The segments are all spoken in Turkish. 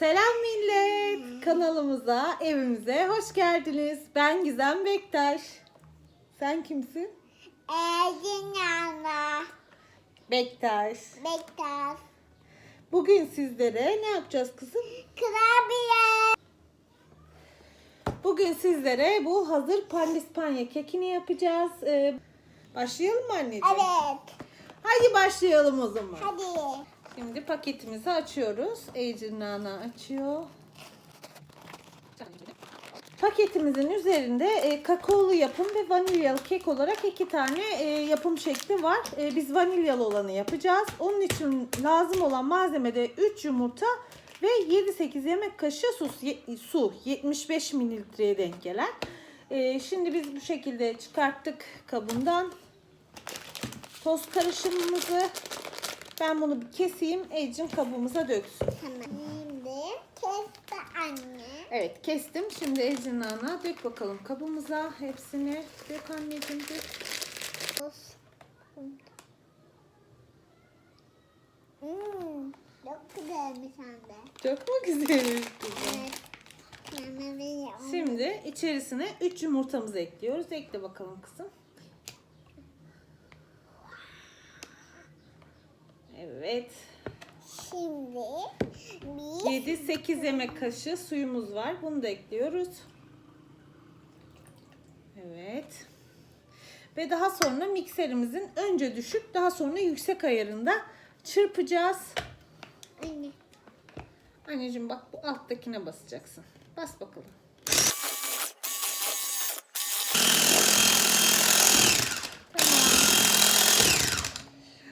Selam millet. Kanalımıza, evimize hoş geldiniz. Ben Gizem Bektaş. Sen kimsin? Ergin yana. Bektaş. Bektaş. Bugün sizlere ne yapacağız kızım? Kurabiye. Bugün sizlere bu hazır pandispanya kekini yapacağız. Ee, başlayalım mı anneciğim? Evet. Hadi başlayalım o zaman. Hadi. Şimdi paketimizi açıyoruz. Ecrin Nana açıyor. Paketimizin üzerinde e, kakaolu yapım ve vanilyalı kek olarak iki tane e, yapım şekli var. E, biz vanilyalı olanı yapacağız. Onun için lazım olan malzemede 3 yumurta ve 7-8 yemek kaşığı su, su 75 mililitreye denk gelen. E, şimdi biz bu şekilde çıkarttık kabından toz karışımımızı. Ben bunu bir keseyim. Ecim kabımıza döksün. Tamam. Şimdi kesti anne. Evet kestim. Şimdi Ecin Nana dök bakalım kabımıza. Hepsini dök anneciğim dök. Hmm, çok güzelmiş anne. Çok mu güzelmiş kızım? Evet. Şimdi içerisine 3 yumurtamızı ekliyoruz. Ekle bakalım kızım. Evet. Şimdi bir 7-8 yemek kaşığı suyumuz var. Bunu da ekliyoruz. Evet. Ve daha sonra mikserimizin önce düşük daha sonra yüksek ayarında çırpacağız. anne. Anneciğim bak bu alttakine basacaksın. Bas bakalım. Tamam.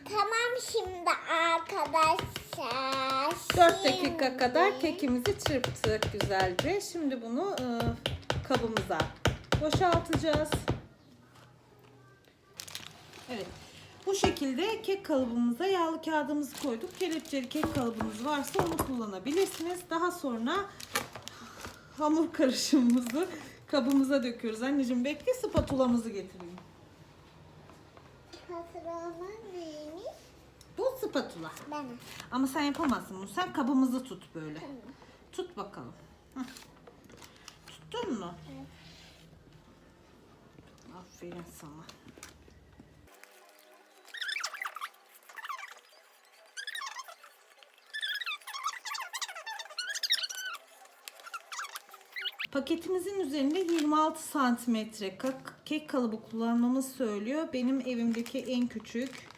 Tamam şimdi arkadaşlar. 4 dakika kadar kekimizi çırptık güzelce. Şimdi bunu e, kabımıza boşaltacağız. Evet. Bu şekilde kek kalıbımıza yağlı kağıdımızı koyduk. Kelepçeli kek kalıbınız varsa onu kullanabilirsiniz. Daha sonra hamur karışımımızı kabımıza döküyoruz. Anneciğim bekle spatulamızı getireyim. Neymiş? Spatula. Bana. Ama sen yapamazsın bunu. Sen kabımızı tut böyle. Tut bakalım. Hah. Tuttun mu? Evet. Aferin sana. Paketimizin üzerinde 26 santimetre kek kalıbı kullanmamız söylüyor. Benim evimdeki en küçük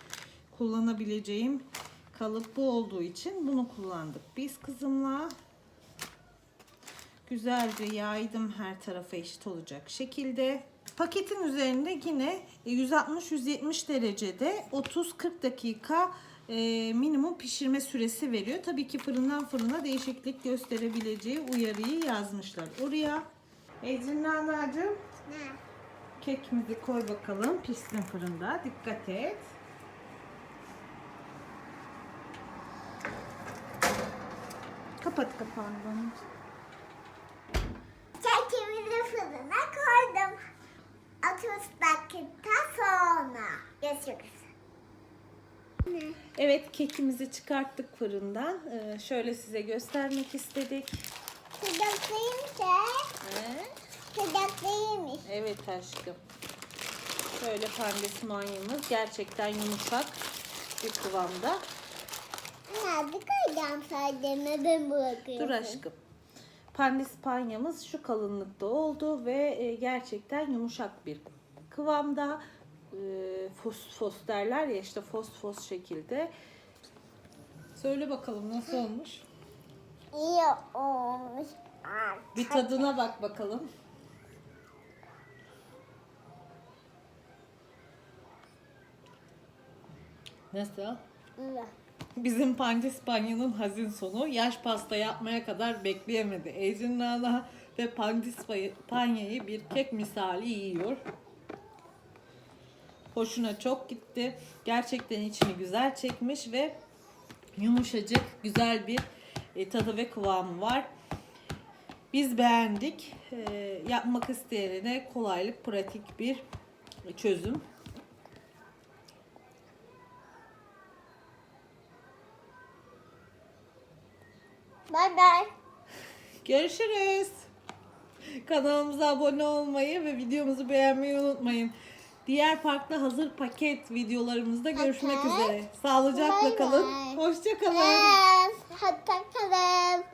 kullanabileceğim kalıp bu olduğu için bunu kullandık. Biz kızımla güzelce yaydım her tarafa eşit olacak şekilde. Paketin üzerinde yine 160-170 derecede 30-40 dakika e, minimum pişirme süresi veriyor. Tabii ki fırından fırına değişiklik gösterebileceği uyarıyı yazmışlar oraya. Ecrin Nana'cığım Ne? kekimizi koy bakalım pişsin fırında. Dikkat et. Kapat kapağını. Kekimizi fırına koydum. 30 dakika sonra. Görüşürüz. Evet kekimizi çıkarttık fırından. Ee, şöyle size göstermek istedik. Sıcaklıymış Sıcaklıymış. Evet aşkım. Şöyle pandesmanyamız gerçekten yumuşak bir kıvamda. Koyacağım sadece ben bırakıyorum. Dur aşkım. Pandispanyamız şu kalınlıkta oldu ve e, gerçekten yumuşak bir kıvamda. E, Fos fos derler ya işte fos fos şekilde. Söyle bakalım nasıl olmuş? İyi olmuş. Bir tadına bak bakalım. Nasıl? İyi. Bizim Pandispanyanın hazin sonu yaş pasta yapmaya kadar bekleyemedi. Ecrin Nana ve Pandispanyayı bir kek misali yiyor. Hoşuna çok gitti. Gerçekten içini güzel çekmiş ve yumuşacık, güzel bir e, tadı ve kıvamı var. Biz beğendik. E, yapmak isteyene kolaylık, pratik bir çözüm. Bye bye. Görüşürüz. Kanalımıza abone olmayı ve videomuzu beğenmeyi unutmayın. Diğer farklı hazır paket videolarımızda görüşmek üzere. Sağlıcakla Bay kalın. bay. Hoşça kalın. Evet. Hatta kalın.